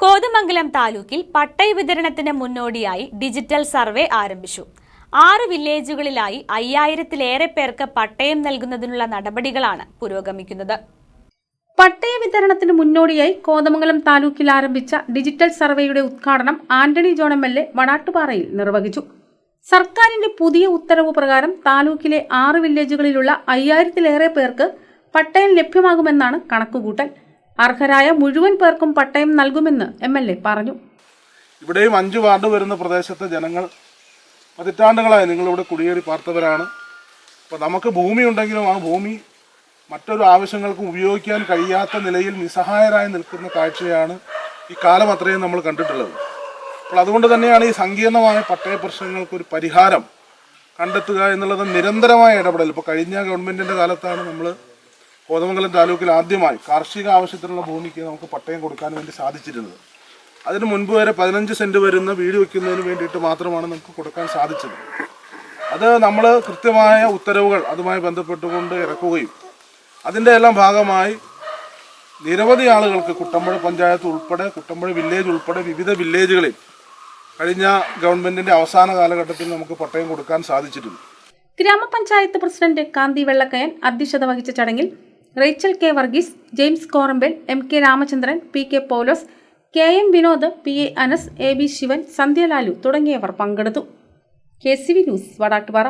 കോതമംഗലം താലൂക്കിൽ പട്ടയ വിതരണത്തിന് മുന്നോടിയായി ഡിജിറ്റൽ സർവേ ആരംഭിച്ചു. ആറ് വില്ലേജുകളിലായി അയ്യായിരത്തിലേറെ പേർക്ക് പട്ടയം നൽകുന്നതിനുള്ള നടപടികളാണ് പുരോഗമിക്കുന്നത്. പട്ടയ വിതരണത്തിന് മുന്നോടിയായി കോതമംഗലം താലൂക്കിൽ ആരംഭിച്ച ഡിജിറ്റൽ സർവേയുടെ ഉദ്ഘാടനം Antony John M L A വടാട്ടുപാറയിൽ നിർവഹിച്ചു. സർക്കാരിന്റെ പുതിയ ഉത്തരവ് പ്രകാരം താലൂക്കിലെ ആറ് വില്ലേജുകളിലുള്ള അയ്യായിരത്തിലേറെ പേർക്ക് പട്ടയം ലഭ്യമാകുമെന്നാണ് കണക്കുകൂട്ടൽ. അർഹരായ മുഴുവൻ പേർക്കും പട്ടയം നൽകുമെന്ന് എം എൽ എ പറഞ്ഞു. ഇവിടെയും അഞ്ചു വാർഡ് വരുന്ന പ്രദേശത്തെ ജനങ്ങൾ പതിറ്റാണ്ടുകളായി നിങ്ങളിവിടെ കുടിയേറി പാർത്തവരാണ്. അപ്പോൾ നമുക്ക് ഭൂമി ഉണ്ടെങ്കിലും ആ ഭൂമി മറ്റൊരു ആവശ്യങ്ങൾക്കും ഉപയോഗിക്കാൻ കഴിയാത്ത നിലയിൽ നിസ്സഹായരായി നിൽക്കുന്ന കാഴ്ചയാണ് ഈ കാലം അത്രയും നമ്മൾ കണ്ടിട്ടുള്ളത്. അപ്പോൾ അതുകൊണ്ട് തന്നെയാണ് ഈ സങ്കീർണമായ പട്ടയ പ്രശ്നങ്ങൾക്കൊരു പരിഹാരം കണ്ടെത്തുക എന്നുള്ളത് നിരന്തരമായ ഇടപെടൽ. ഇപ്പോൾ കഴിഞ്ഞ ഗവൺമെന്റിന്റെ കാലത്താണ് നമ്മൾ കോതമംഗലം താലൂക്കിൽ ആദ്യമായി കാർഷിക ആവശ്യത്തിനുള്ള ഭൂമിക്ക് നമുക്ക് പട്ടയം കൊടുക്കാൻ വേണ്ടി സാധിച്ചിരുന്നത്. അതിന് മുൻപ് വരെ പതിനഞ്ച് സെന്റ് വരുന്ന വീട് വെക്കുന്നതിന് വേണ്ടിയിട്ട് മാത്രമാണ് നമുക്ക് കൊടുക്കാൻ സാധിച്ചത്. അത് നമ്മൾ കൃത്യമായ ഉത്തരവുകൾ അതുമായി ബന്ധപ്പെട്ടുകൊണ്ട് ഇറക്കുകയും അതിന്റെ എല്ലാം ഭാഗമായി നിരവധി ആളുകൾക്ക് കുട്ടമ്പുഴ പഞ്ചായത്ത് ഉൾപ്പെടെ കുട്ടമ്പുഴ വില്ലേജ് ഉൾപ്പെടെ വിവിധ വില്ലേജുകളിൽ കഴിഞ്ഞ ഗവൺമെന്റിന്റെ അവസാന കാലഘട്ടത്തിൽ നമുക്ക് പട്ടയം കൊടുക്കാൻ സാധിച്ചിട്ടുണ്ട് ഗ്രാമപഞ്ചായത്ത് പ്രസിഡന്റ് കാന്തി വെള്ളക്കയൻ അധ്യക്ഷത വഹിച്ച ചടങ്ങിൽ Rachel K Varghese James Korambal M K Ramachandran P K Paulose K M Vinod P A Anas A B Sivan Sandhya Lalu തുടങ്ങിയവർ പങ്കെടുത്തു. K C V news Vadattupara.